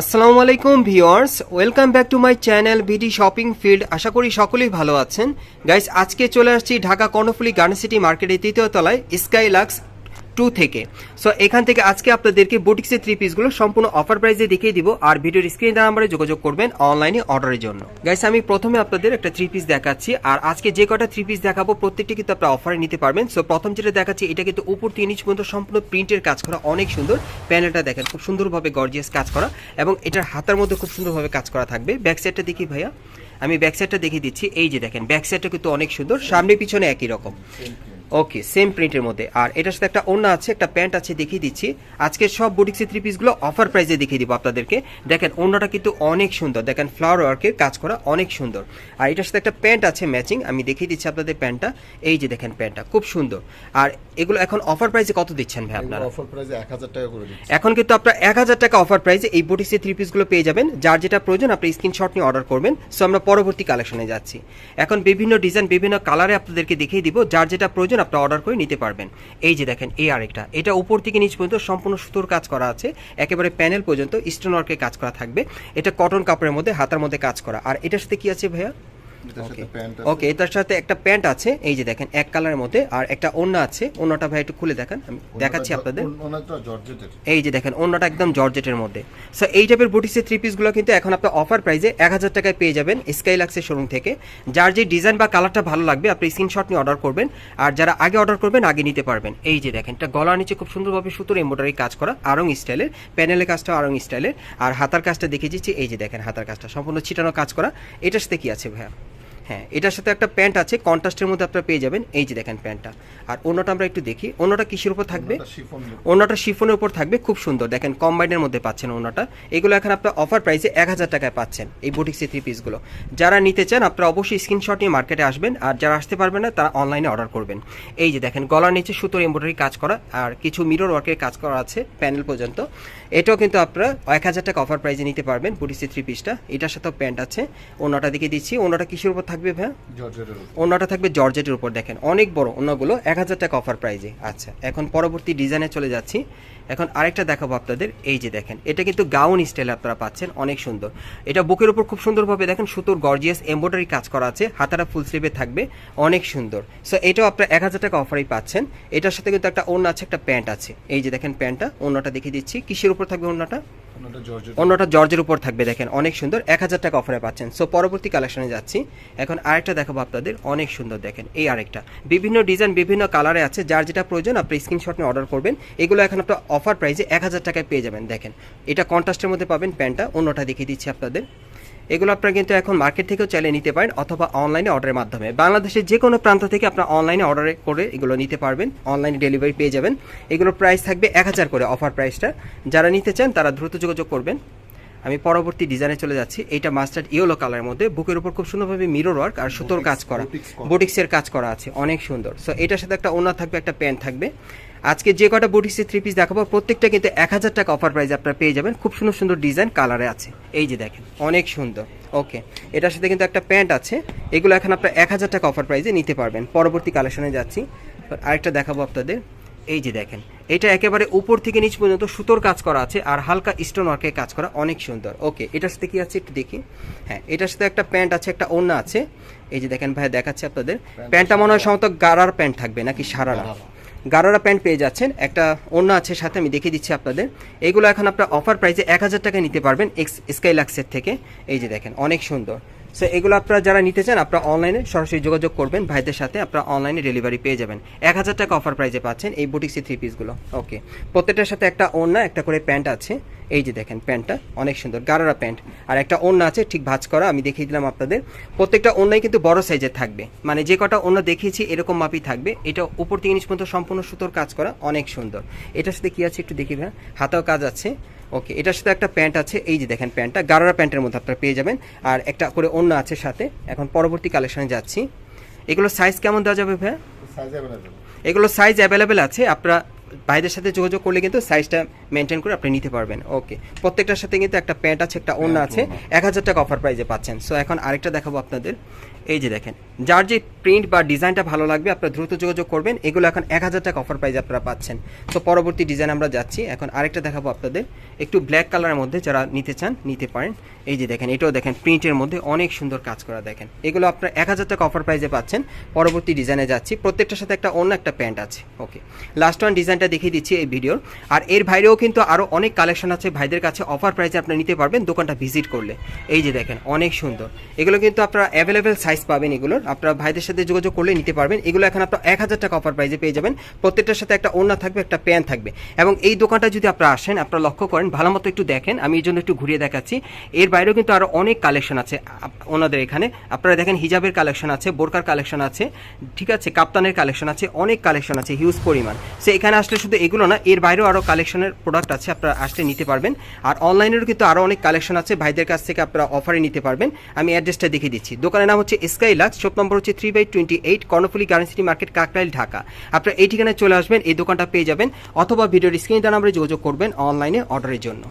আসসালামু আলাইকুম viewers welcome back to my channel BD shopping field আশা করি সকলেই ভালো আছেন। গাইস, আজকে চলে আসছি ঢাকা কর্ণফুলি গার্ডেন সিটি মার্কেটের তৃতীয় তলায় স্কাই লাক্স টু থেকে। সো এখান থেকে আজকে আপনাদেরকে বুটিক্সের থ্রি পিসগুলো সম্পূর্ণ অফার প্রাইসে দেখিয়ে দিব আর ভিডিওর স্ক্রিন নাম্বারে যোগাযোগ করবেন অনলাইনে অর্ডারের জন্য। গাইস আমি প্রথমে আপনাদের একটা থ্রি পিস দেখাচ্ছি আর আজকে যে কটা থ্রি পিস দেখাবো প্রত্যেকটি কিন্তু আপনারা অফারে নিতে পারবেন। সো প্রথম যেটা দেখাচ্ছি, এটা কিন্তু উপর তিন ইঞ্চ পর্যন্ত সম্পূর্ণ প্রিন্টের কাজ করা অনেক সুন্দর। প্যানেলটা দেখেন, খুব সুন্দরভাবে গর্জিয়াস কাজ করা এবং এটার হাতার মধ্যে খুব সুন্দরভাবে কাজ করা থাকবে। ব্যাক সাইডটা দেখি ভাইয়া। আমি ব্যাক সাইডটা দেখিয়ে দিচ্ছি। এই যে দেখেন ব্যাক সাইডটা কিন্তু অনেক সুন্দর। সামনে পিছনে একই রকম। ওকে সেম প্রিন্টের মধ্যে। আর এটার সাথে একটা ওড়না আছে একটা প্যান্ট আছে দেখিয়ে দিচ্ছি। আজকে সব বুটিক্সের থ্রি পিসগুলো অফার প্রাইসে দেখিয়ে দিব আপনাদেরকে। দেখেন অন্যটা কিন্তু অনেক সুন্দর। দেখেন ফ্লাওয়ার ওয়ার্কের কাজ করা অনেক সুন্দর। আর এটার সাথে একটা প্যান্ট আছে ম্যাচিং আমি দেখিয়ে দিচ্ছি আপনাদের প্যান্টটা। এই যে দেখেন প্যান্টটা খুব সুন্দর। আর এগুলো এখন অফার প্রাইসে কত দিচ্ছেন ভাই আপনারা? অফার প্রাইসে এক হাজার টাকা করে দিচ্ছি। এখন কিন্তু আপনার এক হাজার টাকা অফার প্রাইসে এই বুটিক্সের থ্রি পিসগুলো পেয়ে যাবেন। যার যেটা প্রয়োজন আপনি স্ক্রিনশট নিয়ে অর্ডার করবেন। সো আমরা পরবর্তী কালেকশনে যাচ্ছি। এখন বিভিন্ন ডিজাইন বিভিন্ন কালারে আপনাদেরকে দেখিয়ে দিব। যার যেটা প্রয়োজন আপনি অর্ডার করে নিতে পারবেন। এই যে দেখেন, এই আরেকটা। এটা উপর থেকে নিচ পর্যন্ত সম্পূর্ণ সুতোর কাজ করা আছে। একেবারে প্যানেল পর্যন্ত স্টোন ওয়ার্কের কাজ করা থাকবে। এটা কটন কাপড়ের মধ্যে, হাতার মধ্যে কাজ করা। আর এটার সাথে কি আছে ভাইয়া? ওকে এটার সাথে একটা প্যান্ট আছে এই যে দেখেন এক কালারের মধ্যে আর একটা ওড়না আছে। ওড়নাটা ভাই একটু খুলে দেখান আমি দেখাচ্ছি আপনাদের। এই যে দেখেন অন্যটা একদম জর্জেটের মধ্যে। সো এই টাইপের বুটিক্সের থ্রি পিসগুলো কিন্তু এখন আপনার অফার প্রাইসে এক হাজার টাকায় পেয়ে যাবেন স্কাইলাক্সের শোরুম থেকে। যার যে ডিজাইন বা কালারটা ভালো লাগবে আপনি স্ক্রিনশট নিয়ে অর্ডার করবেন। আর যারা আগে অর্ডার করবেন আগে নিতে পারবেন। এই যে দেখেন এটা গলার নিচে খুব সুন্দরভাবে সুতোর এম্বোটারি কাজ করা আরং স্টাইলের। প্যানেলের কাজটা আরং স্টাইলের। আর হাতার কাজটা দেখিয়ে দিচ্ছি এই যে দেখেন হাতার কাজটা সম্পূর্ণ ছিটানো কাজ করা। এটার সাথে কি আছে ভাইয়া? হ্যাঁ এটার সাথে একটা প্যান্ট আছে কন্ট্রাস্টের মধ্যে আপনারা পেয়ে যাবেন। এই যে দেখেন প্যান্টটা। আর অন্যটা আমরা একটু দেখি। অন্যটা কিসের উপর থাকবে? অন্যটা শিফনের উপর। থাকবে। খুব সুন্দর। দেখেন কম্বাইনের মধ্যে পাচ্ছেন অন্যটা। এগুলো এখন আপনার অফার প্রাইসে এক হাজার টাকায় পাচ্ছেন এই বুটিক্সের থ্রি পিসগুলো যারা নিতে চান আপনারা অবশ্যই স্ক্রিনশট নিয়ে মার্কেটে আসবেন। আর যারা আসতে পারবেন না তারা অনলাইনে অর্ডার করবেন। এই যে দেখেন গলার নিচে সুতোর এমব্রয়ডারি কাজ করা। আর কিছু মিরর ওয়ার্কের কাজ করা আছে প্যানেল পর্যন্ত। এটাও কিন্তু আপনারা এক হাজার টাকা অফার প্রাইসে নিতে পারবেন বুটিক্সের থ্রি পিসটা এটার সাথেও প্যান্ট আছে। অন্যটা দিকে দিচ্ছি। অন্যটা কিসের উপর থাকবে ভাইয়া ওনাটা থাকবে জর্জেটের উপর দেখেন। অনেক বড় ওনাগুলো এক হাজার টাকা অফার প্রাইজে আচ্ছা এখন পরবর্তী ডিজাইনে চলে যাচ্ছি। এখন আরেকটা দেখাবো আপনাদের। এই যে দেখেন এটা কিন্তু গাউন স্টাইলে আপনারা পাচ্ছেন অনেক সুন্দর। এটা বুকের উপর খুব সুন্দরভাবে দেখেন সুতোর গর্জিয়াস এমব্রয়ডারি কাজ করা আছে হাতারা ফুল স্লিভে থাকবে অনেক সুন্দর। সো এটাও আপনারা এক হাজার টাকা অফারেই পাচ্ছেন। এটার সাথে কিন্তু একটা ওড়না আছে একটা প্যান্ট আছে। এই যে দেখেন প্যান্টটা ওড়নাটা দেখিয়ে দিচ্ছি। কিসের উপর থাকবে জর্জেট অন্যটা জর্জের উপর। থাকবে, দেখেন, অনেক সুন্দর। এক হাজার টাকা অফারে পাচ্ছেন। সো পরবর্তী কালেকশনে যাচ্ছি। এখন আরেকটা দেখাবো আপনাদের, অনেক সুন্দর, দেখেন, এই আরেকটা। বিভিন্ন ডিজাইন বিভিন্ন কালারে আছে, যার যেটা প্রয়োজন, আপনি স্ক্রিনশট নিয়ে অর্ডার করবেন। এগুলো এখন আপনার অফার প্রাইসে এক হাজার টাকায় পেয়ে যাবেন, দেখেন। এটা কন্ট্রাস্টের মধ্যে পাবেন, প্যান্টটা, অন্যটা দেখিয়ে দিচ্ছি আপনাদের। এগুলো আপনারা কিন্তু এখন মার্কেট থেকেও চাইলে নিতে পারেন অথবা অনলাইনে অর্ডারের মাধ্যমে। বাংলাদেশের যে কোনো প্রান্ত থেকে আপনারা অনলাইনে অর্ডার করে এগুলো নিতে পারবেন। অনলাইনে ডেলিভারি পেয়ে যাবেন। এগুলোর প্রাইস থাকবে এক হাজার করে অফার প্রাইসটা যারা নিতে চান তারা দ্রুত যোগাযোগ করবেন। আমি পরবর্তী ডিজাইনে চলে যাচ্ছি। এইটা মাস্টার্ড ইয়েলো কালারের মধ্যে। বুকের উপর খুব সুন্দরভাবে মিরর ওয়ার্ক আর সুতোর কাজ করা। বুটিক্সের কাজ করা আছে। অনেক সুন্দর। সো এটার সাথে একটা ওনার থাকবে একটা প্যান্ট থাকবে। আজকে যে কটা বুটিক্সের থ্রি পিস দেখাবো প্রত্যেকটা কিন্তু এক হাজার টাকা অফার প্রাইস আপনারা পেয়ে যাবেন। খুব সুন্দর সুন্দর ডিজাইন কালারে আছে। এই যে দেখেন অনেক সুন্দর। ওকে এটার সাথে কিন্তু একটা প্যান্ট আছে। এগুলো এখন আপনার এক হাজার টাকা অফার প্রাইসে নিতে পারবেন। পরবর্তী কালেকশনে যাচ্ছি। আরেকটা দেখাবো আপনাদের। এই যে দেখেন এটা একেবারে উপর থেকে নিচ পর্যন্ত সুতোর কাজ করা আছে আর হালকা স্টোন ওয়ার্কের কাজ করা অনেক সুন্দর। ওকে এটার সাথে কি আছে একটু দেখি। হ্যাঁ এটার সাথে একটা প্যান্ট আছে একটা ওড়না আছে। এই যে দেখেন ভাই দেখাচ্ছে আপনাদের। প্যান্টটা মনে হয় সম্ভবত গারার প্যান্ট থাকবে নাকি সারারা। গারারা। প্যান্ট পেয়ে যাচ্ছেন। একটা অন্য আছে সাথে আমি দেখিয়ে দিচ্ছি আপনাদের। এগুলো এখন আপনার অফার প্রাইসে এক হাজার টাকায় নিতে পারবেন এক্স স্কাইলাক্সের থেকে। এই যে দেখেন অনেক সুন্দর। সো এগুলো আপনারা যারা নিতে চান, আপনারা অনলাইনে সরাসরি যোগাযোগ করবেন। ভাইদের সাথে আপনারা অনলাইনে ডেলিভারি পেয়ে যাবেন। এক হাজার টাকা অফার প্রাইজে পাচ্ছেন এই বুটিক্সি থ্রি পিসগুলো ওকে প্রত্যেকটার সাথে একটা ওড়না, একটা করে প্যান্ট আছে। এই যে দেখেন প্যান্টটা অনেক সুন্দর, গারারা প্যান্ট আর একটা ওড়না আছে, ঠিক ভাজ করা, আমি দেখিয়ে দিলাম আপনাদের। প্রত্যেকটা ওড়নাই কিন্তু বড় সাইজের থাকবে। মানে যে কটা ওড়না দেখিয়েছি, এরকম মাপই থাকবে। এটা উপর থেকে নিচ পর্যন্ত সম্পূর্ণ সুতোর কাজ করা, অনেক সুন্দর। এটার সাথে কি আছে একটু দেখি ভাই হাতাও কাজ আছে। ওকে এটার সাথে একটা প্যান্ট আছে এই যে দেখেন প্যান্টটা গারারা প্যান্টের মধ্যে আপনারা পেয়ে যাবেন। আর একটা করে অন্য আছে সাথে এখন পরবর্তী কালেকশনে যাচ্ছি। এগুলো সাইজ কেমন দেওয়া যাবে ভাই এগুলো সাইজ অ্যাভেলেবেল আছে আপনারা ভাইদের সাথে যোগাযোগ করলে কিন্তু সাইজটা মেনটেন করে আপনি নিতে পারবেন। ওকে প্রত্যেকটার সাথে কিন্তু একটা প্যান্ট আছে একটা ওড়না আছে এক হাজার টাকা অফার প্রাইজে পাচ্ছেন। সো এখন আরেকটা দেখাবো আপনাদের। এই যে দেখেন, যার যে প্রিন্ট বা ডিজাইনটা ভালো লাগবে, আপনারা দ্রুত যোগাযোগ করবেন। এগুলো এখন এক হাজার টাকা অফার প্রাইজে আপনারা পাচ্ছেন। তো পরবর্তী ডিজাইন আমরা যাচ্ছি। এখন আরেকটা দেখাবো আপনাদের। একটু ব্ল্যাক কালারের মধ্যে যারা নিতে চান, নিতে পারেন। এই যে দেখেন, এটাও দেখেন প্রিন্টের মধ্যে অনেক সুন্দর কাজ করা দেখেন। এগুলো আপনার এক হাজার টাকা অফার প্রাইজে পাচ্ছেন। পরবর্তী ডিজাইনে যাচ্ছি। প্রত্যেকটার সাথে একটা অন্য একটা প্যান্ট আছে। ওকে লাস্ট ওয়ান ডিজাইনটা দেখিয়ে দিচ্ছি এই ভিডিওর আর এর বাইরেও কিন্তু আরও অনেক কালেকশন আছে। ভাইদের কাছে অফার প্রাইজে আপনি নিতে পারবেন, দোকানটা ভিজিট করলে। এই যে দেখেন, অনেক সুন্দর। এগুলো কিন্তু আপনারা অ্যাভেলেবেল সাইজ পাবেন এগুলোর আপনারা ভাইদের সাথে যোগাযোগ করলে নিতে পারবেন। এগুলো এখন আপনার এক হাজার টাকা অফার প্রাইজে পেয়ে যাবেন। প্রত্যেকটার সাথে একটা ওড়না থাকবে, একটা প্যান থাকবে। এবং এই দোকানটা যদি আপনারা আসেন, আপনারা লক্ষ্য করেন, ভালো মতো একটু দেখেন। আমি এই জন্য একটু ঘুরিয়ে দেখাচ্ছি। এর বাইরেও কিন্তু আরও অনেক কালেকশন আছে ওনাদের এখানে। আপনারা দেখেন হিজাবের কালেকশন আছে, বোরকার কালেকশন আছে, ঠিক আছে? কাপ্তানের কালেকশন আছে, অনেক কালেকশন আছে হিউজ পরিমাণ। সে এখানে আসলে শুধু এগুলো না, এর বাইরেও আরও কালেকশনের প্রোডাক্ট আছে, আপনারা আসলে নিতে পারবেন। আর অনলাইনেরও কিন্তু আরও অনেক কালেকশন আছে, ভাইদের কাছ থেকে আপনারা অফারে নিতে পারবেন। আমি অ্যাড্রেসটা দেখিয়ে দিচ্ছি। দোকানের নাম হচ্ছে স্কাই লাক্স শপ নম্বর হচ্ছে three by twenty eight Karnaphuli garden city market Kakrail, Dhaka. আপনারা এই ঠিকানায় চলে আসবেন, এই দোকানটা পেয়ে যাবেন, অথবা ভিডিওর স্ক্রিনটা নাম্বারে যোগাযোগ করবেন অনলাইনে অর্ডারের জন্য।